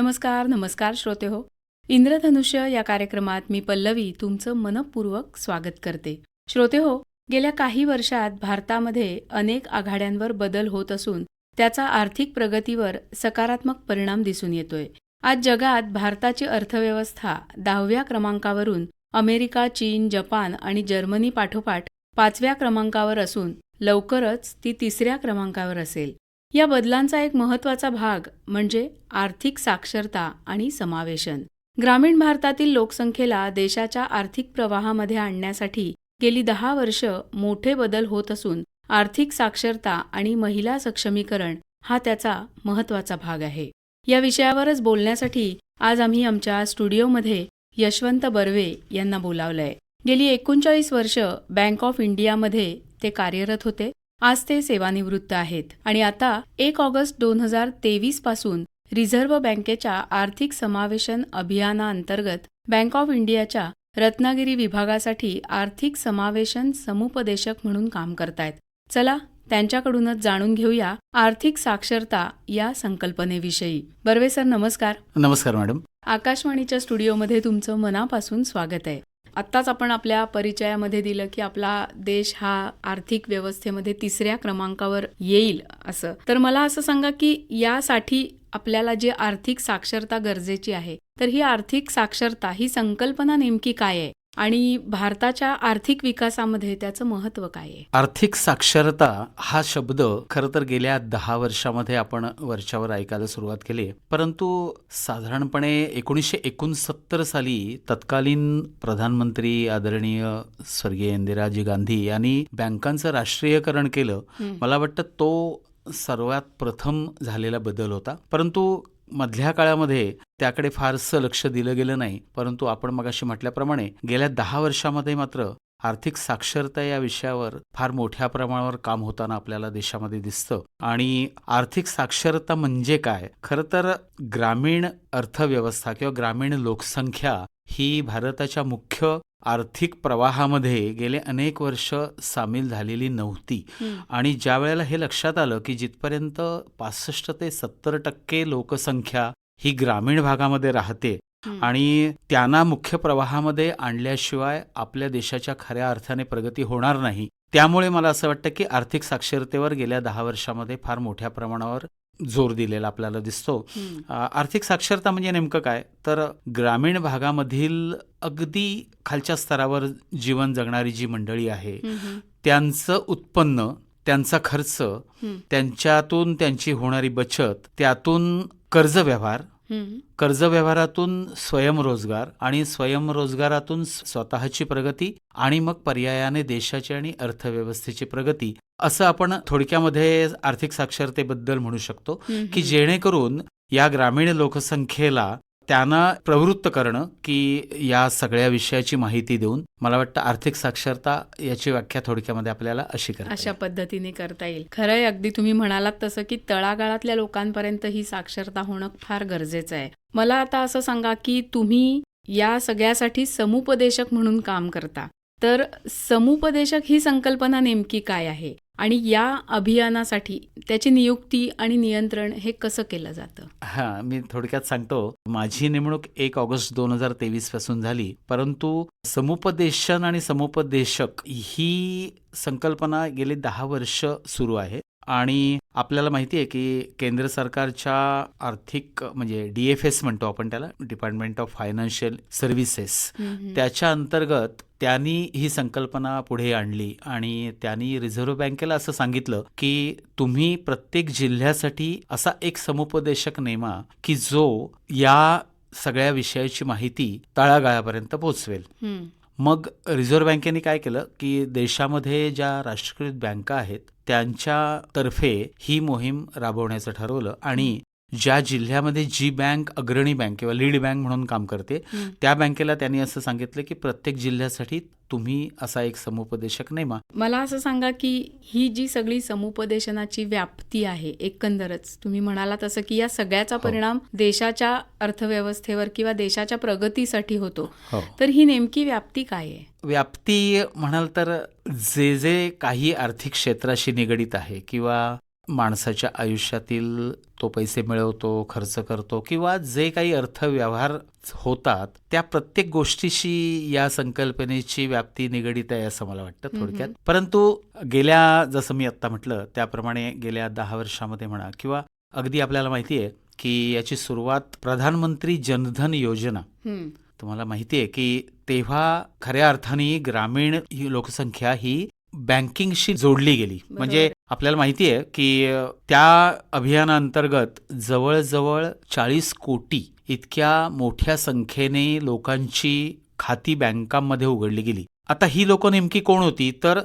नमस्कार नमस्कार श्रोते हो. इंद्रधनुष्य या कार्यक्रमात मी पल्लवी तुमचं मनपूर्वक स्वागत करते. श्रोते हो गेल्या काही वर्षात भारतामध्ये अनेक आघाड्यांवर बदल होत असून त्याचा आर्थिक प्रगतीवर सकारात्मक परिणाम दिसून येतोय. आज जगात भारताची अर्थव्यवस्था दहाव्या क्रमांकावरून अमेरिका चीन जपान आणि जर्मनी पाठोपाठ पाचव्या क्रमांकावर असून लवकरच ती तिसऱ्या क्रमांकावर असेल. या बदलांचा एक महत्त्वाचा भाग म्हणजे आर्थिक साक्षरता आणि समावेशन. ग्रामीण भारतातील लोकसंख्येला देशाच्या आर्थिक प्रवाहामध्ये आणण्यासाठी गेली दहा वर्ष मोठे बदल होत असून आर्थिक साक्षरता आणि महिला सक्षमीकरण हा त्याचा महत्त्वाचा भाग आहे. या विषयावरच बोलण्यासाठी आज आम्ही आमच्या स्टुडिओमध्ये यशवंत बर्वे यांना बोलावलंय. गेली एकोणचाळीस वर्ष बँक ऑफ इंडियामध्ये ते कार्यरत होते. आज ते सेवानिवृत्त आहेत. आणि आता एक ऑगस्ट दोन हजार तेवीसपासून रिझर्व्ह बँकेच्या आर्थिक समावेशन अभियानाअंतर्गत बँक ऑफ इंडियाच्या रत्नागिरी विभागासाठी आर्थिक समावेशन समुपदेशक म्हणून काम करतायत. चला त्यांच्याकडूनच जाणून घेऊया आर्थिक साक्षरता या संकल्पनेविषयी. बर्वे सर नमस्कार. नमस्कार मॅडम. आकाशवाणीच्या स्टुडिओमध्ये तुमचं मनापासून स्वागत आहे. आत्ताच आपण आपल्या परिचयामध्ये दिलं की आपला देश हा आर्थिक व्यवस्थेमध्ये तिसऱ्या क्रमांकावर येईल असं. तर मला असं सांगा की यासाठी आपल्याला जी आर्थिक साक्षरता गरजेची आहे तर ही आर्थिक साक्षरता ही संकल्पना नेमकी काय आहे? आणि भारताच्या आर्थिक विकासामध्ये त्याचं महत्त्व काय आहे आर्थिक साक्षरता हा शब्द खरं तर गेल्या दहा वर्षामध्ये आपण वरच्यावर ऐकायला सुरुवात केली. परंतु साधारणपणे एकोणीसशे एकोणसत्तर साली तत्कालीन प्रधानमंत्री आदरणीय स्वर्गीय इंदिराजी गांधी यांनी बँकांचं राष्ट्रीयकरण केलं. मला वाटतं तो सर्वात प्रथम झालेला बदल होता परंतु मधल्या काळामध्ये त्याकडे फारसं लक्ष दिलं गेलं नाही परंतु आपण मगाशी म्हटल्याप्रमाणे गेल्या दहा वर्षामध्ये मात्र आर्थिक साक्षरता या विषयावर फार मोठ्या प्रमाणावर काम होताना आपल्याला देशामध्ये दिसतं. आणि आर्थिक साक्षरता म्हणजे काय? खरं तर ग्रामीण अर्थव्यवस्था किंवा ग्रामीण लोकसंख्या ही भारताच्या मुख्य आर्थिक प्रवाहामध्ये गेले अनेक वर्ष सामील झालेली नव्हती. आणि ज्या वेळेला हे लक्षात आलं की जिथपर्यंत पासष्ट ते सत्तर टक्के लोकसंख्या ही ग्रामीण भागामध्ये राहते. आणि त्यांना मुख्य प्रवाहामध्ये आणल्याशिवाय आपल्या देशाच्या खऱ्या अर्थाने प्रगती होणार नाही त्यामुळे मला असं वाटतं की आर्थिक साक्षरतेवर गेल्या दहा वर्षामध्ये फार मोठ्या प्रमाणावर जोर दिलेला आपल्याला दिसतो आर्थिक साक्षरता म्हणजे नेमकं काय तर ग्रामीण भागामधील अगदी खालच्या स्तरावर जीवन जगणारी जी मंडळी आहे. त्यांचं उत्पन्न त्यांचा खर्च. त्यांच्यातून त्यांची होणारी बचत त्यातून कर्ज व्यवहार. कर्ज व्यवहारातून स्वयंरोजगार आणि स्वयंरोजगारातून स्वतःची प्रगती आणि मग पर्यायाने देशाची आणि अर्थव्यवस्थेची प्रगती असं आपण थोडक्यामध्ये आर्थिक साक्षरतेबद्दल म्हणू शकतो की. जेणेकरून या ग्रामीण लोकसंख्येला त्यांना प्रवृत्त करणं की या सगळ्या विषयाची माहिती देऊन मला वाटतं आर्थिक साक्षरता याची व्याख्या थोडक्यामध्ये आपल्याला अशी करता अशा. पद्धतीने करता येईल. खरंय अगदी तुम्ही म्हणालात तसं की तळागाळातल्या लोकांपर्यंत ही साक्षरता होणं फार गरजेचं आहे. मला आता असं सांगा की तुम्ही या सगळ्यासाठी समुपदेशक म्हणून काम करता. तर समुपदेशक ही संकल्पना नेमकी काय आहे? आणि या अभियानासाठी त्याची नियुक्ती आणि नियंत्रण हे कसं केलं जातं? हा मी थोडक्यात सांगतो. माझी नेमणूक एक ऑगस्ट दोन हजार तेवीसपासून झाली. परंतु समुपदेशन आणि समुपदेशक ही संकल्पना गेली दहा वर्ष सुरू आहे. आणि आपल्याला माहिती आहे की केंद्र सरकारच्या आर्थिक म्हणजे डी एफ एस म्हणतो आपण त्याला डिपार्टमेंट ऑफ फायनान्शियल सर्व्हिसेस त्याच्या अंतर्गत त्यांनी ही संकल्पना पुढे आणली आणि त्यांनी रिझर्व्ह बँकेला असं सांगितलं की तुम्ही प्रत्येक जिल्ह्यासाठी असा एक समुपदेशक नेमा की जो या सगळ्या विषयाची माहिती तळागाळापर्यंत पोहोचवेल. मग रिझर्व्ह बँकेने काय केलं की देशामध्ये ज्या राष्ट्रीयकृत बँका आहेत त्यांच्यातर्फे ही मोहीम राबवण्याचं ठरवलं आणि ज्या जिल्ह्यामध्ये जी बँक अग्रणी बँक किंवा लीड बँक म्हणून काम करते. त्या बँकेला त्यांनी असं सांगितलं की प्रत्येक जिल्ह्यासाठी तुम्ही असा एक समुपदेशक नेमा मला असं सांगा की ही जी सगळी समुपदेशनाची व्याप्ती आहे एकंदरच तुम्ही म्हणाला तसं की या सगळ्याचा हो. परिणाम देशाच्या अर्थव्यवस्थेवर किंवा देशाच्या प्रगतीसाठी होतो हो तर ही नेमकी व्याप्ती काय आहे व्याप्ती म्हणाल तर जे जे काही आर्थिक क्षेत्राशी निगडीत आहे किंवा माणसाच्या आयुष्यातील तो पैसे मिळवतो खर्च करतो किंवा जे काही अर्थव्यवहार होतात त्या प्रत्येक गोष्टीशी या संकल्पनेची व्याप्ती निगडीत आहे असं मला वाटतं थोडक्यात परंतु गेल्या जसं मी आत्ता म्हटलं त्याप्रमाणे गेल्या दहा वर्षामध्ये म्हणा किंवा अगदी आपल्याला माहिती आहे की याची सुरुवात प्रधानमंत्री जनधन योजना. तुम्हाला माहिती आहे की तेव्हा खऱ्या अर्थाने ग्रामीण ही लोकसंख्या ही बँकिंगशी जोडली गेली. म्हणजे आपल्याला माहिती आहे की त्या अभियानाअंतर्गत जवळजवळ चाळीस कोटी इतक्या मोठ्या संख्येने लोकांची खाती बँकांमध्ये उघडली गेली. आता ही लोक नेमकी कोण होती? तर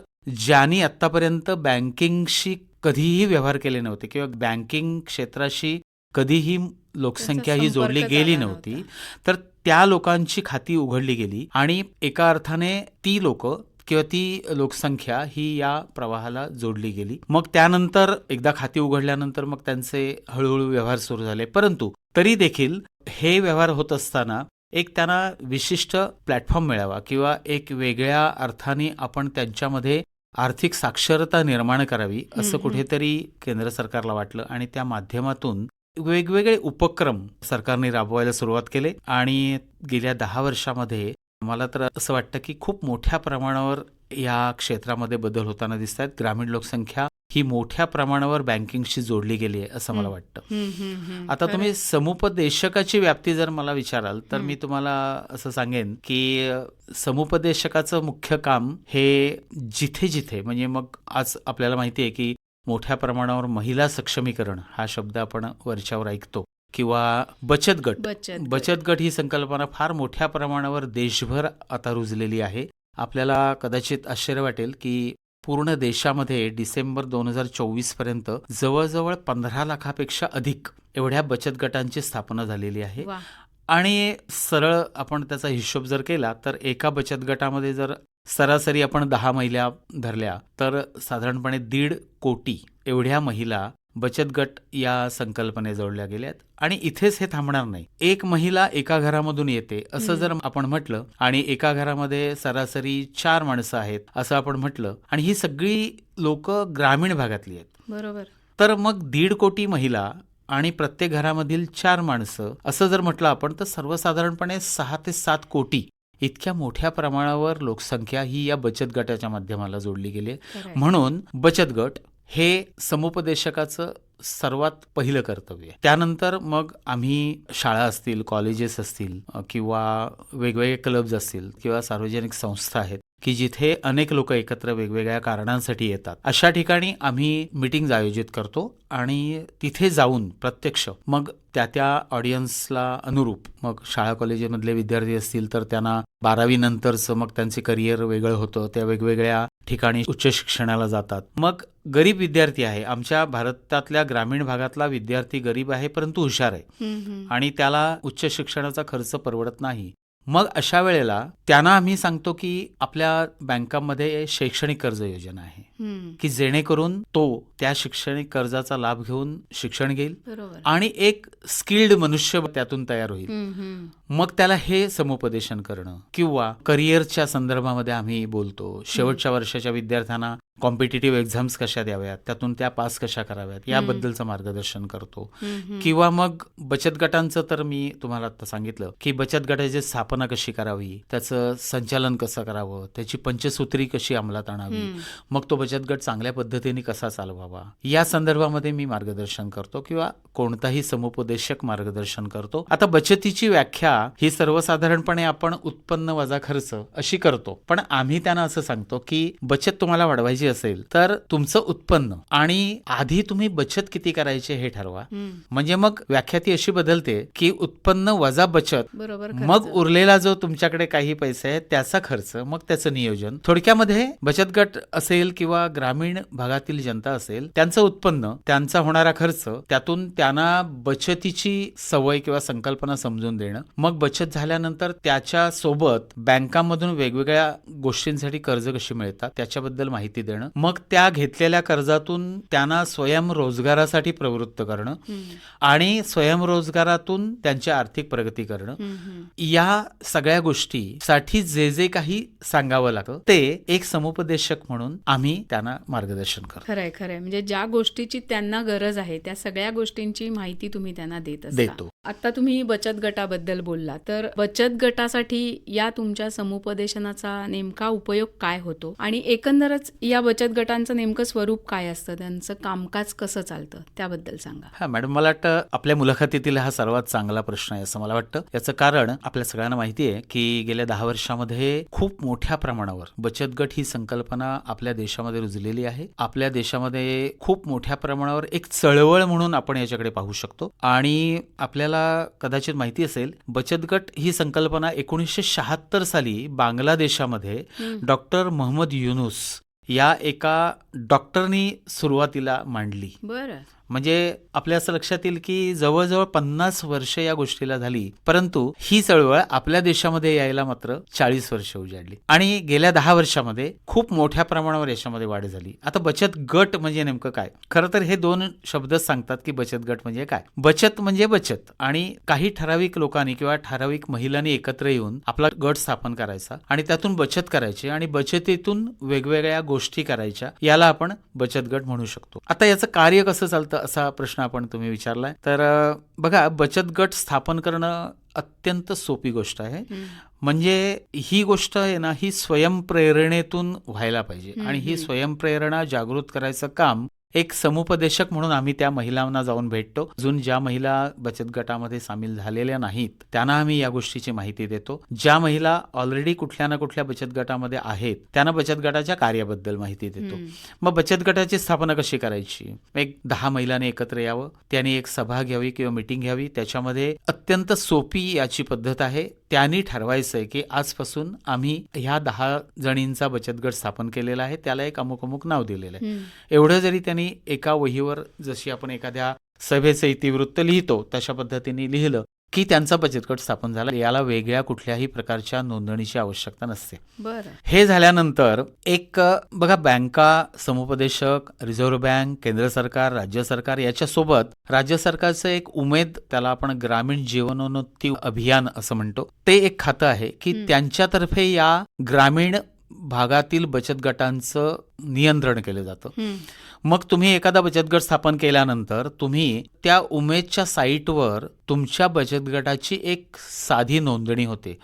ज्यांनी आतापर्यंत बँकिंगशी कधीही व्यवहार केले नव्हते किंवा बँकिंग क्षेत्राशी कधीही लोकसंख्या ही जोडली गेली नव्हता. तर त्या लोकांची खाती उघडली गेली आणि एका अर्थाने ती लोक किंवा ती लोकसंख्या ही या प्रवाहाला जोडली गेली. मग त्यानंतर एकदा खाती उघडल्यानंतर मग त्यांचे हळूहळू व्यवहार सुरू झाले. परंतु तरी देखील हे व्यवहार होत असताना एक त्यांना विशिष्ट प्लॅटफॉर्म मिळावा किंवा एक वेगळ्या अर्थाने आपण त्यांच्यामध्ये आर्थिक साक्षरता निर्माण करावी असं. कुठेतरी केंद्र सरकारला वाटलं आणि त्या माध्यमातून वेगवेगळे उपक्रम सरकारने राबवायला सुरुवात केले. आणि गेल्या दहा वर्षामध्ये मला तर असं वाटतं की खूप मोठ्या प्रमाणावर या क्षेत्रामध्ये बदल होताना दिसत आहेत ग्रामीण लोकसंख्या ही मोठ्या प्रमाणावर बँकिंगशी जोडली गेली आहे असं मला. वाटतं. आता तुम्ही समुपदेशकाची व्याप्ती जर मला विचाराल तर. मी तुम्हाला असं सांगेन की समुपदेशकाचं मुख्य काम हे जिथे जिथे म्हणजे मग आज आपल्याला माहिती आहे की मोठ्या प्रमाणावर महिला सक्षमीकरण हा शब्द आपण वरच्यावर ऐकतो किंवा बचत गट बचत गट. बचत गट ही संकल्पना फार मोठ्या प्रमाणावर देशभर आता रुजलेली आहे आपल्याला कदाचित आश्चर्य वाटेल की पूर्ण देशामध्ये डिसेंबर दोन हजार चोवीसपर्यंत जवळजवळ पंधरा लाखापेक्षा अधिक एवढ्या बचत गटांची स्थापना झालेली आहे. आणि सरळ आपण त्याचा हिशोब जर केला तर एका बचत गटामध्ये जर सरासरी आपण दहा महिला धरल्या तर साधारणपणे दीड कोटी एवढ्या महिला बचत गट या संकल्पने जोडल्या गेल्यात आणि इथेच हे थांबणार नाही. एक महिला एका घरामधून येते असं. जर आपण म्हटलं आणि एका घरामध्ये सरासरी चार माणसं आहेत असं आपण म्हटलं आणि ही सगळी लोक ग्रामीण भागातली आहेत. बरोबर. तर मग दीड कोटी महिला आणि प्रत्येक घरामधील चार माणसं असं जर म्हटलं आपण तर सर्वसाधारणपणे सहा ते सात कोटी. इतक्या मोठ्या प्रमाणावर लोकसंख्या ही या बचत गटाच्या माध्यमाला जोडली गेली. म्हणून बचत गट हे समुपदेशकाचं सर्वात पहिलं कर्तव्य आहे. त्यानंतर मग आम्ही शाळा असतील कॉलेजेस असतील किंवा वेगवेगळे क्लब्ज असतील किंवा सार्वजनिक संस्था आहेत की जिथे अनेक लोक एकत्र वेगवेगळ्या कारणांसाठी येतात. अशा ठिकाणी आम्ही मिटिंग आयोजित करतो आणि तिथे जाऊन प्रत्यक्ष मग त्या त्या ऑडियन्सला अनुरूप मग शाळा कॉलेजमधले विद्यार्थी असतील तर त्यांना बारावी नंतरचं मग त्यांचे करिअर वेगळं होतं. त्या वेगवेगळ्या ठिकाणी उच्च शिक्षणाला जातात. मग गरीब विद्यार्थी आहे. आमच्या भारतातल्या ग्रामीण भागातला विद्यार्थी गरीब आहे परंतु हुशार आहे. आणि त्याला उच्च शिक्षणाचा खर्च परवडत नाही. मग अशा वेळेला त्यांना आम्ही सांगतो की आपल्या बँकांमध्ये शैक्षणिक कर्ज योजना आहे. की जेणेकरून तो त्या शैक्षणिक कर्जाचा लाभ घेऊन शिक्षण घेईल आणि एक स्किल्ड मनुष्य त्यातून तयार होईल. मग त्याला हे समुपदेशन करणं किंवा करिअरच्या संदर्भामध्ये आम्ही बोलतो शेवटच्या वर्षाच्या विद्यार्थ्यांना कॉम्पिटेटिव्ह एक्झाम्स कशा द्याव्यात? त्यातून त्या पास कशा कराव्यात? याबद्दलचं मार्गदर्शन करतो. किंवा मग बचत गटांचं तर मी तुम्हाला आता सांगितलं की बचत गटाची स्थापना कशी करावी त्याचं संचालन कसं करावं त्याची पंचसूत्री कशी अंमलात आणावी. मग तो बचत गट चांगल्या पद्धतीने कसा चालवावा? या संदर्भामध्ये मी मार्गदर्शन करतो किंवा कोणताही समुपदेशक मार्गदर्शन करतो. आता बचतीची व्याख्या ही सर्वसाधारणपणे आपण उत्पन्न वजा खर्च अशी करतो. पण आम्ही त्यांना असं सांगतो की बचत तुम्हाला वाढवायची करायची असेल तर तुमचं उत्पन्न आणि आधी तुम्ही बचत किती करायचे हे ठरवा. म्हणजे मग व्याख्या ती अशी बदलते की उत्पन्न वजा बचत बरोबर मग. उरलेला जो तुमच्याकडे काही पैसे आहेत त्याचा खर्च मग त्याचं नियोजन थोडक्यामध्ये बचत गट असेल किंवा ग्रामीण भागातील जनता असेल त्यांचं उत्पन्न त्यांचा होणारा खर्च त्यातून त्यांना बचतीची सवय किंवा संकल्पना समजून देणं मग बचत झाल्यानंतर त्याच्या सोबत बँकांमधून वेगवेगळ्या गोष्टींसाठी कर्ज कशी मिळतात त्याच्याबद्दल माहिती देणं मग त्या घेतलेल्या कर्जातून त्यांना स्वयंरोजगारासाठी प्रवृत्त करणं. आणि स्वयंरोजगारातून त्यांची आर्थिक प्रगती करणं. या सगळ्या गोष्टीसाठी जे जे काही सांगावं लागतं ते एक समुपदेशक म्हणून आम्ही त्यांना मार्गदर्शन करतो खरंय खरंय म्हणजे ज्या गोष्टीची त्यांना गरज आहे त्या सगळ्या गोष्टींची माहिती तुम्ही त्यांना देत देतो. आता तुम्ही बचत गटाबद्दल बोलला तर बचत गटासाठी या तुमच्या समुपदेशनाचा नेमका उपयोग काय होतो आणि एकंदरच या बचत गटांचं नेमकं स्वरूप काय असतं? त्यांचं कामकाज कसं चालतं? त्याबद्दल सांगा. हा मॅडम मला वाटतं आपल्या मुलाखतीतील हा सर्वात चांगला प्रश्न आहे असं मला वाटतं. याचं कारण आपल्या सगळ्यांना माहिती आहे की गेल्या दहा वर्षामध्ये खूप मोठ्या प्रमाणावर बचत गट ही संकल्पना आपल्या देशामध्ये रुजलेली आहे. आपल्या देशामध्ये खूप मोठ्या प्रमाणावर एक चळवळ म्हणून आपण याच्याकडे पाहू शकतो. आणि आपल्याला कदाचित माहिती असेल बचत गट ही संकल्पना एकोणीसशे शहात्तर साली बांगलादेशामध्ये डॉक्टर मोहम्मद युनुस या एका डॉक्टरनी सुरुवातीला मांडली. बरं. म्हणजे आपल्या असं लक्षात येईल की जवळजवळ पन्नास वर्ष या गोष्टीला झाली. परंतु ही चळवळ आपल्या देशामध्ये यायला मात्र चाळीस वर्ष उजाडली. आणि गेल्या दहा वर्षामध्ये खूप मोठ्या प्रमाणावर याच्यामध्ये वाढ झाली. आता बचत गट म्हणजे नेमकं काय? खरं तर हे दोन शब्दच सांगतात की बचत गट म्हणजे काय? बचत म्हणजे बचत. आणि काही ठराविक लोकांनी किंवा ठराविक महिलांनी एकत्र येऊन आपला गट स्थापन करायचा आणि त्यातून बचत करायची आणि बचतीतून वेगवेगळ्या गोष्टी करायच्या. याला आपण बचत गट म्हणू शकतो. आता याचं कार्य कसं चालतं? असा प्रश्न आपण तुम्ही विचारलाय. तर बघा बचत गट स्थापन करणं अत्यंत सोपी गोष्ट आहे. म्हणजे ही गोष्ट आहे ना ही स्वयंप्रेरणेतून व्हायला पाहिजे. आणि ही स्वयंप्रेरणा जागृत करायचं काम एक समुपदेशक म्हणून आम्ही त्या महिलांना जाऊन भेटतो. अजून ज्या महिला बचत गटामध्ये सामील झालेल्या नाहीत त्यांना आम्ही या गोष्टीची माहिती देतो. ज्या महिला ऑलरेडी कुठल्या ना कुठल्या बचत गटामध्ये आहेत त्यांना बचत गटाच्या कार्याबद्दल माहिती देतो. मग बचत गटाची स्थापना कशी करायची? एक दहा महिलांनी एकत्र यावं त्यांनी एक सभा घ्यावी किंवा मिटिंग घ्यावी त्याच्यामध्ये अत्यंत सोपी याची पद्धत आहे. त्यांनी ठरवायचं आहे की आजपासून आम्ही ह्या दहा जणींचा बचत गट स्थापन केलेला आहे त्याला एक अमुक अमुक नाव दिलेलं आहे. एवढं जरी त्यांनी एका वहीवर जशी आपण एखाद्या सभेचं इतिवृत्त लिहितो तशा पद्धतीने लिहिलं की त्यांचा बचत गट स्थापन झाला याला वेगळ्या कुठल्याही प्रकारच्या नोंदणीची आवश्यकता नसते. बरं. हे झाल्यानंतर एक बघा बँका समुपदेशक रिझर्व्ह बँक केंद्र सरकार राज्य सरकार याच्यासोबत राज्य सरकारचं एक उमेद त्याला आपण ग्रामीण जीवनोन्नती अभियान असं म्हणतो. ते एक खातं आहे की. त्यांच्यातर्फे या ग्रामीण भागातील बचत गटांचं नियंत्रण केलं जातं. मग तुम्ही एखादा बचत गट स्थापन केल्यानंतर तुम्ही त्या उमेदच्या साईटवर तुमच्या बचत गटाची एक साधी नोंदणी होते.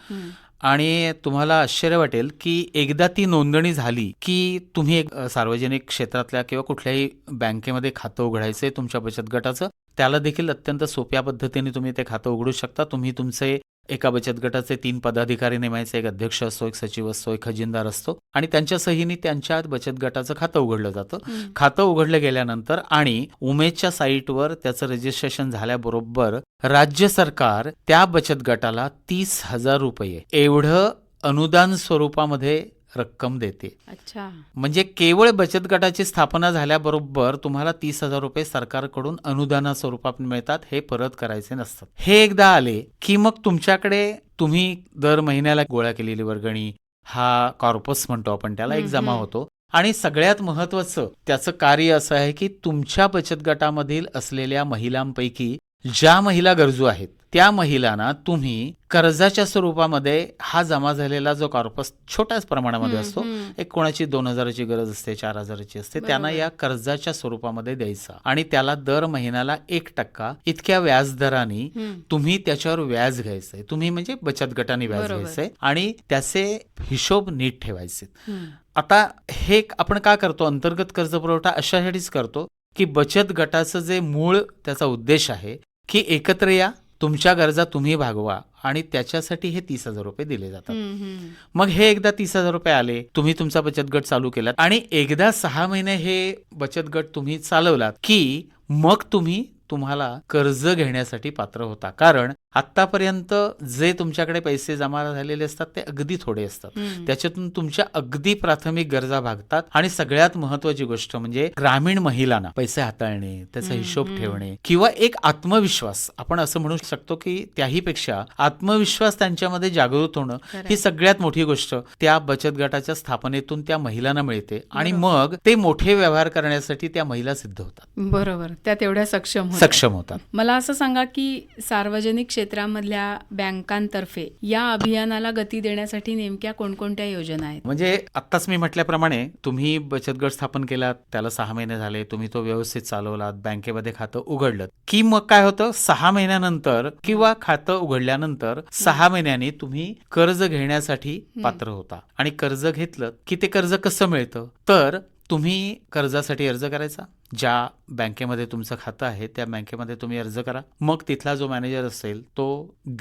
आणि तुम्हाला आश्चर्य वाटेल की एकदा ती नोंदणी झाली की तुम्ही एक सार्वजनिक क्षेत्रातल्या किंवा कुठल्याही बँकेमध्ये खातं उघडायचंय तुमच्या बचत गटाचं त्याला देखील अत्यंत सोप्या पद्धतीने तुम्ही ते खातं उघडू शकता तुम्ही तुमचे एका बचत गटाचे तीन पदाधिकारी नेमायचे एक अध्यक्ष असतो एक सचिव असतो एक खजिनदार असतो. आणि त्यांच्या सहीने त्यांच्या बचत गटाचं खातं उघडलं जातं. खातं उघडलं गेल्यानंतर आणि उमेदच्या साईटवर त्याचं रजिस्ट्रेशन झाल्याबरोबर राज्य सरकार त्या बचत गटाला तीस हजार रुपये. एवढं अनुदान स्वरूपामध्ये रक्कम देते. अच्छा. म्हणजे केवळ बचत गटाची स्थापना झाल्याबरोबर तुम्हाला तीस हजार रुपये सरकारकडून अनुदाना स्वरूपात मिळतात हे परत करायचे नसतात. हे एकदा आले की मग तुमच्याकडे तुम्ही दर महिन्याला गोळा केलेली वर्गणी हा कॉर्पस म्हणतो आपण त्याला एक जमा. होतो. आणि सगळ्यात महत्वाचं त्याचं कार्य असं आहे की तुमच्या बचत गटामधील असलेल्या महिलांपैकी ज्या महिला गरजू आहेत त्या महिलांना तुम्ही कर्जाच्या स्वरूपामध्ये हा जमा झालेला जो कॉर्पस छोट्याच प्रमाणामध्ये असतो. एक कोणाची दोन हजाराची गरज असते चार हजाराची असते त्यांना. या कर्जाच्या स्वरूपामध्ये द्यायचा आणि त्याला दर महिन्याला एक टक्का इतक्या व्याजदराने हम्म. तुम्ही त्याच्यावर व्याज घ्यायचंय तुम्ही म्हणजे बचत गटाने व्याज. घ्यायचंय आणि त्याचे हिशोब नीट ठेवायचे. आता हे आपण का करतो अंतर्गत कर्ज पुरवठा अशासाठीच करतो की बचत गटाचं जे मूळ त्याचा उद्देश आहे की एकत्र या तुमच्या गरजा तुम्ही भागवा आणि त्याच्यासाठी हे तीस हजार रुपये दिले जातात. मग हे एकदा तीस हजार रुपये आले तुम्ही तुमचा बचत गट चालू केलात आणि एकदा सहा महिने हे बचत गट तुम्ही चालवलात की मग तुम्ही तुम्हाला कर्ज घेण्यासाठी पात्र होता कारण आतापर्यंत जे तुमच्याकडे पैसे जमा झालेले असतात ते अगदी थोडे असतात. त्याच्यातून तुमच्या अगदी प्राथमिक गरजा भागतात आणि सगळ्यात महत्वाची गोष्ट म्हणजे ग्रामीण महिलांना पैसे हाताळणे त्याचा हिशोब. ठेवणे किंवा एक आत्मविश्वास आपण असं म्हणू शकतो की त्याही पेक्षा आत्मविश्वास त्यांच्यामध्ये जागृत होणं. ही सगळ्यात मोठी गोष्ट त्या बचत गटाच्या स्थापनेतून त्या महिलांना मिळते आणि. मग ते मोठे व्यवहार करण्यासाठी त्या महिला सिद्ध होतात बरोबर त्या तेवढ्या सक्षम. सक्षम होतात मला असं सांगा की सार्वजनिक क्षेत्रामधल्या बँकांतर्फे या अभियानाला गती देण्यासाठी नेमक्या कोणकोणत्या योजना आहेत? म्हणजे आत्ताच मी म्हटल्याप्रमाणे तुम्ही बचत गट स्थापन केलात त्याला सहा महिने झाले तुम्ही तो व्यवस्थित चालवलात बँकेमध्ये खातं उघडलं. की मग काय होतं? सहा महिन्यानंतर किंवा खातं उघडल्यानंतर सहा महिन्यांनी तुम्ही कर्ज घेण्यासाठी पात्र होता. आणि कर्ज घेतलं की ते कर्ज कसं मिळतं? तर तुम्ही कर्जासाठी अर्ज करायचा? ज्या बँकेमध्ये तुमचं खातं आहे त्या बँकेमध्ये तुम्ही अर्ज करा मग तिथला जो मॅनेजर असेल तो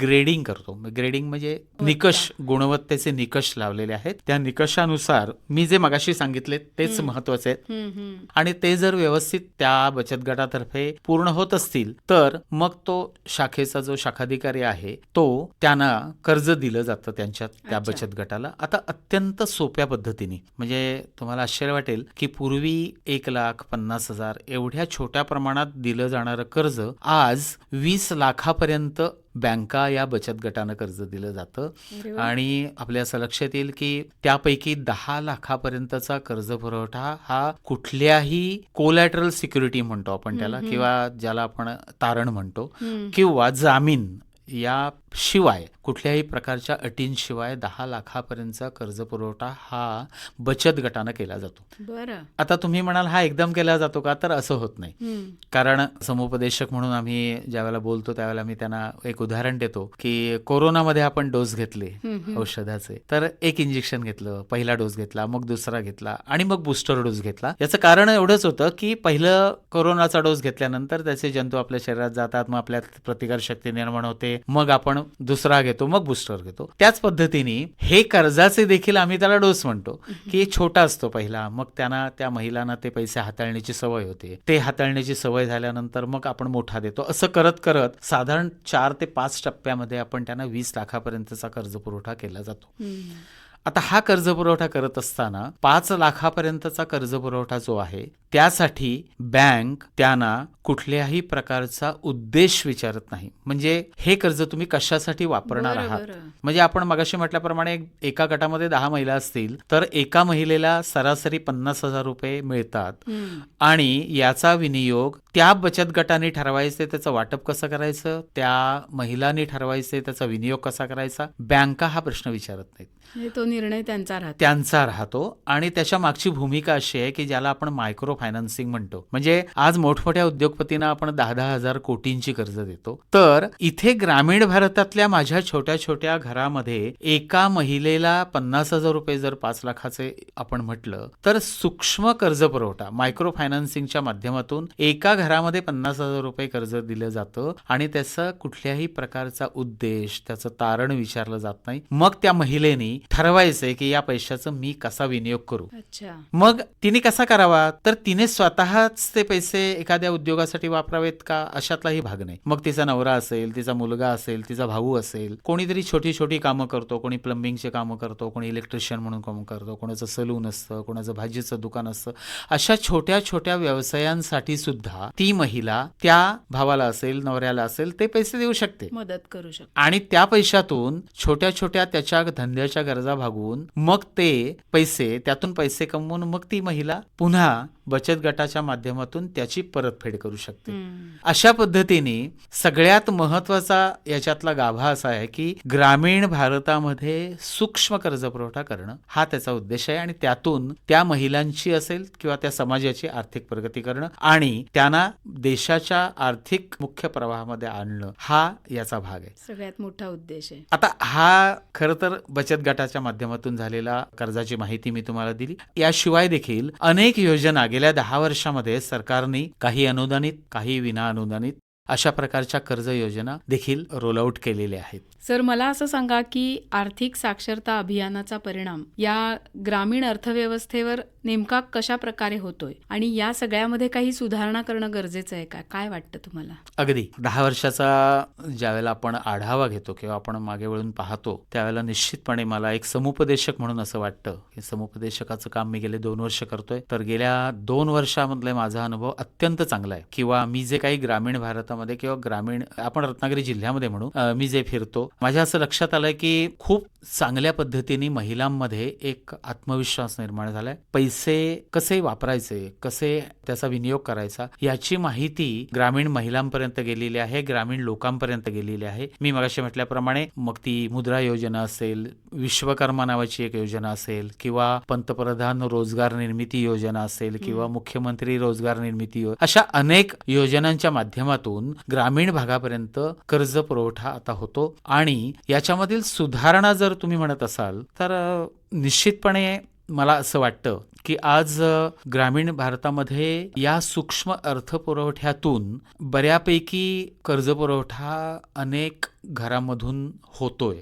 ग्रेडिंग करतो ग्रेडिंग म्हणजे निकष गुणवत्तेचे निकष लावलेले आहेत त्या निकषानुसार मी जे मगाशी सांगितले तेच. महत्त्वाचे आहेत. आणि ते जर व्यवस्थित त्या बचत गटातर्फे पूर्ण होत असतील तर मग तो शाखेचा जो शाखाधिकारी आहे तो त्यांना कर्ज दिलं जातं त्यांच्या त्या. बचत गटाला आता अत्यंत सोप्या पद्धतीने म्हणजे तुम्हाला आश्चर्य वाटेल की पूर्वी एक लाख पन्नास हजार एवढ्या छोट्या प्रमाणात दिलं जाणारं कर्ज आज वीस लाखापर्यंत बँका या बचत गटानं कर्ज दिलं जातं. आणि आपल्या असं लक्षात येईल की त्यापैकी दहा लाखापर्यंतचा कर्ज पुरवठा हा कुठल्याही कोलॅटरल सिक्युरिटी म्हणतो आपण त्याला. किंवा ज्याला आपण तारण म्हणतो. किंवा जामीन या शिवाय कुठल्याही प्रकारच्या अटींशिवाय दहा लाखापर्यंतचा कर्ज पुरवठा हा बचत गटानं केला जातो. बरं. आता तुम्ही म्हणाल हा एकदम केला जातो का? तर असं होत नाही. कारण समुपदेशक म्हणून आम्ही ज्यावेळेला बोलतो त्यावेळेला मी त्यांना एक उदाहरण देतो की कोरोनामध्ये आपण डोस घेतले. औषधाचे. तर एक इंजेक्शन घेतलं पहिला डोस घेतला मग दुसरा घेतला आणि मग बुस्टर डोस घेतला. याचं कारण एवढंच होतं की पहिलं कोरोनाचा डोस घेतल्यानंतर त्याचे जंतू आपल्या शरीरात जातात मग आपल्यात प्रतिकार शक्ती निर्माण होते. मग आपण दुसरा घेतो मग बुस्टर घेतो. त्याच पद्धतीने हे कर्जाचे देखील आम्ही त्याला डोस म्हणतो की छोटा असतो पहिला. मग त्यांना त्या महिलांना ते पैसे हाताळण्याची सवय होते. ते हाताळण्याची सवय झाल्यानंतर मग आपण मोठा देतो. असं करत करत साधारण चार ते पाच टप्प्यामध्ये आपण त्यांना वीस लाखापर्यंतचा कर्ज पुरवठा केला जातो. आता हा कर्ज पुरवठा करत असताना पाच लाखापर्यंतचा कर्ज पुरवठा जो आहे त्यासाठी बँक त्यांना कुठल्याही प्रकारचा उद्देश विचारत नाही म्हणजे हे कर्ज तुम्ही कशासाठी वापरणार आहात. म्हणजे आपण मगाशी म्हटल्याप्रमाणे एका गटामध्ये दहा महिला असतील तर एका महिलेला सरासरी पन्नास हजार रुपये मिळतात. आणि याचा विनियोग त्या बचत गटाने ठरवायचे त्याचं वाटप कसं करायचं? त्या महिलांनी ठरवायचे त्याचा विनियोग कसा करायचा? बँका हा प्रश्न विचारत नाहीत. म्हणजे तो निर्णय त्यांचा राहतो. त्यांचा राहतो. आणि त्याच्या मागची भूमिका अशी आहे की ज्याला आपण मायक्रो फायनान्सिंग म्हणतो. म्हणजे आज मोठमोठ्या उद्योगपतींना आपण दहा दहा हजार कोटींची कर्ज देतो. तर इथे ग्रामीण भारतातल्या माझ्या छोट्या छोट्या घरामध्ये एका महिलेला पन्नास हजार रुपये जर पाच लाखाचे आपण म्हटलं तर सूक्ष्म कर्ज पुरवठा मायक्रो फायनान्सिंगच्या माध्यमातून एका घरामध्ये पन्नास हजार रुपये कर्ज दिलं जातं आणि त्याचा कुठल्याही प्रकारचा उद्देश त्याचं तारण विचारलं जात नाही. मग त्या महिलेनी ठरवायचंय की या पैशाचं मी कसा विनियोग करू? मग तिने कसा करावा? तर तिने स्वतःच ते पैसे एखाद्या उद्योगासाठी वापरावेत का? अशातलाही भाग नाही. मग तिचा नवरा असेल तिचा मुलगा असेल तिचा भाऊ असेल कोणीतरी छोटी छोटी कामं करतो कोणी प्लंबिंगचे कामं करतो कोणी इलेक्ट्रिशियन म्हणून काम करतो कोणाचं सलून असतं कोणाचं भाजीचं दुकान असतं. अशा छोट्या छोट्या व्यवसायांसाठी सुद्धा ती महिला त्या भावाला असेल नवऱ्याला असेल ते पैसे देऊ शकते. मदत करू शकतो. आणि त्या पैशातून छोट्या छोट्या त्याच्या धंद्याच्या गरजा भागवून मग ते पैसे त्यातून पैसे कमवून मग ती महिला पुन्हा बचत गटाच्या माध्यमातून त्याची परतफेड करू शकते. अशा पद्धतीने सगळ्यात महत्त्वाचा याच्यातला गाभा असा आहे की ग्रामीण भारतामध्ये सूक्ष्म कर्ज पुरवठा करणं हा त्याचा उद्देश आहे आणि त्यातून त्या महिलांची असेल किंवा त्या समाजाची आर्थिक प्रगती करणं आणि त्यांना देशाच्या आर्थिक मुख्य प्रवाहामध्ये आणणं हा याचा भाग आहे. सगळ्यात मोठा उद्देश आहे. आता हा खरं तर बचत गटाच्या माध्यमातून झालेला कर्जाची माहिती मी तुम्हाला दिली. याशिवाय देखील अनेक योजना गेल्या दहा वर्षामध्ये सरकारने काही अनुदानित काही विना अनुदानित अशा प्रकारच्या कर्ज योजना देखील रोल आऊट केलेल्या आहेत. सर मला असं सांगा की आर्थिक साक्षरता अभियानाचा परिणाम या ग्रामीण अर्थव्यवस्थेवर नेमका कशा प्रकारे होतोय? आणि या सगळ्यामध्ये काही सुधारणा करणं गरजेचं आहे का? काय वाटतं तुम्हाला? अगदी. दहा वर्षाचा ज्यावेळेला आपण आढावा घेतो किंवा आपण मागे वळून पाहतो त्यावेळेला निश्चितपणे मला एक समुपदेशक म्हणून असं वाटतं. की समुपदेशकाचं काम मी गेले दोन वर्ष करतोय. तर गेल्या दोन वर्षामधले माझा अनुभव अत्यंत चांगला आहे. किंवा मी जे काही ग्रामीण भारतामध्ये किंवा ग्रामीण आपण रत्नागिरी जिल्ह्यामध्ये म्हणू मी जे फिरतो माझ्या असं लक्षात आलंय की खूप चांगल्या पद्धतीने महिलांमध्ये एक आत्मविश्वास निर्माण झालाय. पैसे कसे वापरायचे कसे त्याचा विनियोग करायचा याची माहिती ग्रामीण महिलांपर्यंत गेलेली आहे ग्रामीण लोकांपर्यंत गेलेली आहे. मी मगाशी म्हटल्याप्रमाणे मग ती मुद्रा योजना असेल विश्वकर्मा नावाची एक योजना असेल किंवा पंतप्रधान रोजगार निर्मिती योजना असेल किंवा मुख्यमंत्री रोजगार निर्मिती यो- अशा अनेक योजनांच्या माध्यमातून ग्रामीण भागापर्यंत कर्ज पुरवठा आता होतो. आणि आणि याच्यामधील सुधारणा जर तुम्ही म्हणत असाल तर निश्चितपणे मला असं वाटतं की आज ग्रामीण भारतामध्ये या सूक्ष्म अर्थपुरवठ्यातून बऱ्यापैकी कर्ज पुरवठा अनेक घरामधून होतोय.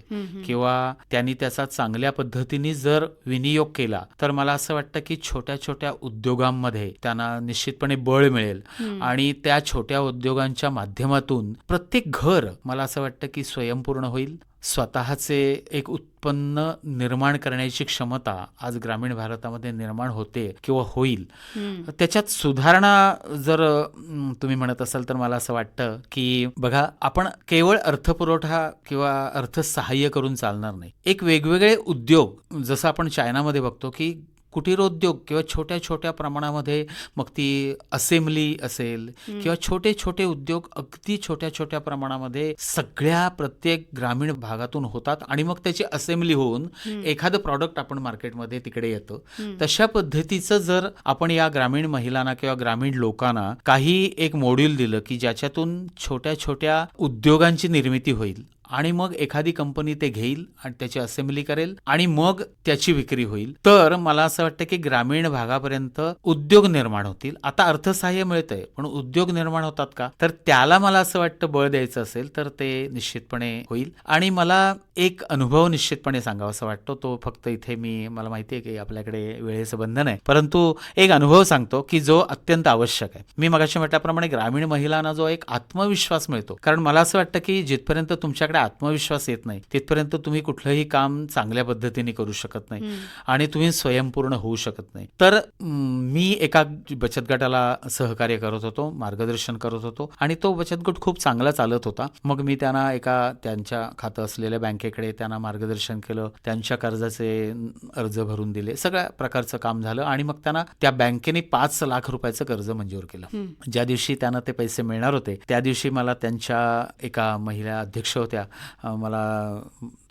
किंवा त्यांनी त्याचा चांगल्या पद्धतीने जर विनियोग केला तर मला असं वाटतं की छोट्या छोट्या उद्योगांमध्ये त्यांना निश्चितपणे बळ मिळेल. आणि त्या छोट्या उद्योगांच्या माध्यमातून प्रत्येक घर मला असं वाटतं की स्वयंपूर्ण होईल. स्वतःचे एक उत्पन्न निर्माण करण्याची क्षमता आज ग्रामीण भारतामध्ये निर्माण होते किंवा होईल. त्याच्यात सुधारणा जर तुम्ही म्हणत असाल तर मला असं वाटतं की बघा आपण केवळ अर्थपुरवठा किंवा अर्थसहाय्य करून चालणार नाही. एक वेगवेगळे उद्योग जसं आपण चायनामध्ये बघतो की कुटीरोद्योग किंवा छोट्या छोट्या प्रमाणामध्ये मग ती असेंब्ली असेल किंवा छोटे छोटे उद्योग अगदी छोट्या छोट्या प्रमाणामध्ये सगळ्या प्रत्येक ग्रामीण भागातून होतात आणि मग त्याची असेंब्ली होऊन एखादं प्रॉडक्ट आपण मार्केटमध्ये तिकडे येतं. तशा पद्धतीचं जर आपण या ग्रामीण महिलांना किंवा ग्रामीण लोकांना काही एक मॉड्यूल दिलं की ज्याच्यातून छोट्या छोट्या उद्योगांची निर्मिती होईल. आणि मग एखादी कंपनी ते घेईल आणि त्याची असेंब्ली करेल आणि मग त्याची विक्री होईल. तर मला असं वाटतं की ग्रामीण भागापर्यंत उद्योग निर्माण होतील. आता अर्थसहाय्य मिळतंय पण उद्योग निर्माण होतात का? तर त्याला मला असं वाटतं बळ द्यायचं असेल तर ते निश्चितपणे होईल. आणि मला एक अनुभव निश्चितपणे सांगावासा वाटतो. तो फक्त इथे मी मला माहिती आहे की आपल्याकडे वेळेचं बंधन आहे. परंतु एक अनुभव सांगतो की जो अत्यंत आवश्यक आहे. मी मगाशी म्हटल्याप्रमाणे ग्रामीण महिलांना जो एक आत्मविश्वास मिळतो. कारण मला असं वाटतं की जिथपर्यंत तुमच्याकडे आत्मविश्वास येत नाही. तिथपर्यंत तुम्ही कुठलंही काम चांगल्या पद्धतीने करू शकत नाही. आणि तुम्ही स्वयंपूर्ण होऊ शकत नाही. तर मी एका बचत गटाला सहकार्य करत होतो मार्गदर्शन करत होतो आणि तो बचत गट खूप चांगला चालत होता. मग मी त्यांना एका त्यांच्या खातं असलेल्या बँकेकडे त्यांना मार्गदर्शन केलं त्यांच्या कर्जाचे अर्ज भरून दिले सगळ्या प्रकारचं काम झालं आणि मग त्यांना त्या बँकेने पाच लाख रुपयाचं कर्ज मंजूर केलं. ज्या दिवशी त्यांना ते पैसे मिळणार होते त्या दिवशी मला त्यांच्या एका महिला अध्यक्ष होत्या मला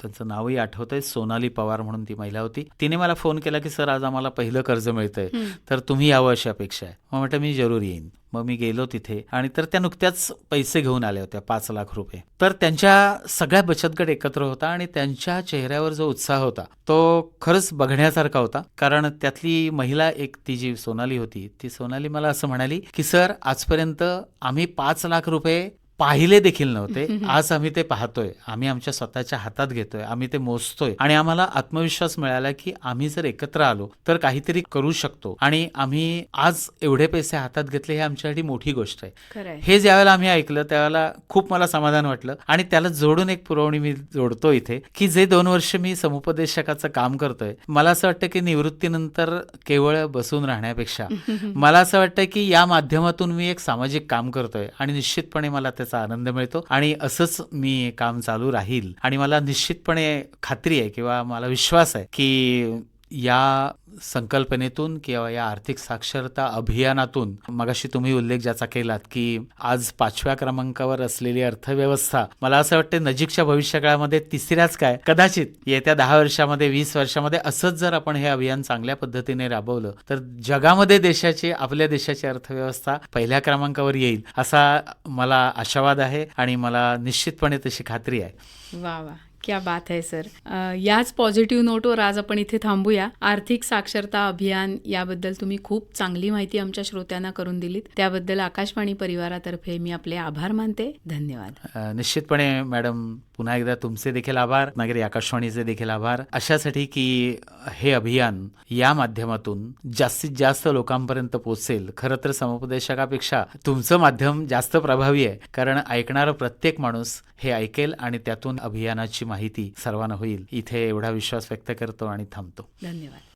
त्यांचं नावही आठवतंय. सोनाली पवार म्हणून ती महिला होती. तिने मला फोन केला की सर आज आम्हाला पहिलं कर्ज मिळतंय. तर तुम्ही यावं अशी अपेक्षा आहे. मग म्हटलं मी जरूर येईन. मग मी गेलो तिथे आणि तर त्या नुकत्याच पैसे घेऊन आल्या होत्या पाच लाख रुपये. तर त्यांच्या सगळ्या बचत गट एकत्र होता आणि त्यांच्या चेहऱ्यावर जो उत्साह होता तो खरंच बघण्यासारखा होता. कारण त्यातली महिला एक ती जी सोनाली होती ती सोनाली मला असं म्हणाली की सर आजपर्यंत आम्ही पाच लाख रुपये पाहिले देखील नव्हते. आज आम्ही ते पाहतोय. आम्ही आमच्या स्वतःच्या हातात घेतोय. आम्ही ते मोजतोय. आणि आम्हाला आत्मविश्वास मिळाला की आम्ही जर एकत्र आलो तर काहीतरी करू शकतो. आणि आम्ही आज एवढे पैसे हातात घेतले हे आमच्यासाठी मोठी गोष्ट आहे. हे ज्यावेळेला आम्ही ऐकलं त्यावेळेला खूप मला समाधान वाटलं. आणि त्याला जोडून एक पुरवणी मी जोडतो इथे की जे दोन वर्ष मी समुपदेशकाचं काम करतोय मला असं वाटतं की निवृत्तीनंतर केवळ बसून राहण्यापेक्षा मला असं वाटतं की या माध्यमातून मी एक सामाजिक काम करतोय. आणि निश्चितपणे मला त्याचा आनंद मिळतो. आणि असंच मी काम चालू राहील. आणि मला निश्चितपणे खात्री आहे किंवा मला विश्वास आहे की या संकल्पनेतून किंवा या आर्थिक साक्षरता अभियानातून मगाशी तुम्ही उल्लेख ज्याचा केलात की आज पाचव्या क्रमांकावर असलेली अर्थव्यवस्था मला असं वाटतं नजीकच्या भविष्यकाळामध्ये तिसऱ्याच काय? कदाचित येत्या दहा वर्षामध्ये वीस वर्षामध्ये असंच जर आपण हे अभियान चांगल्या पद्धतीने राबवलं तर जगामध्ये देशाची आपल्या देशाची अर्थव्यवस्था पहिल्या क्रमांकावर येईल असा मला आशावाद आहे आणि मला निश्चितपणे तशी खात्री आहे. वा वा. क्या बात आहे सर याच पॉझिटिव्ह नोटवर आज आपण इथे थांबूया. आर्थिक साक्षरता अभियान याबद्दल तुम्ही खूप चांगली माहिती आमच्या श्रोत्यांना करून दिलीत. त्याबद्दल आकाशवाणी परिवारातर्फे मी आपले आभार मानते. धन्यवाद. निश्चितपणे मॅडम पुन्हा एकदा तुमचे देखील आभार नागरी आकाशवाणीचे देखील आभार. अशासाठी की हे अभियान या माध्यमातून जास्तीत जास्त लोकांपर्यंत पोहोचेल खरं तर समुपदेशकापेक्षा तुमचं माध्यम जास्त प्रभावी आहे. कारण ऐकणारा प्रत्येक माणूस हे ऐकेल आणि त्यातून अभियानाची माहिती सर्वांना होईल. इथे एवढा विश्वास व्यक्त करतो आणि थांबतो. धन्यवाद.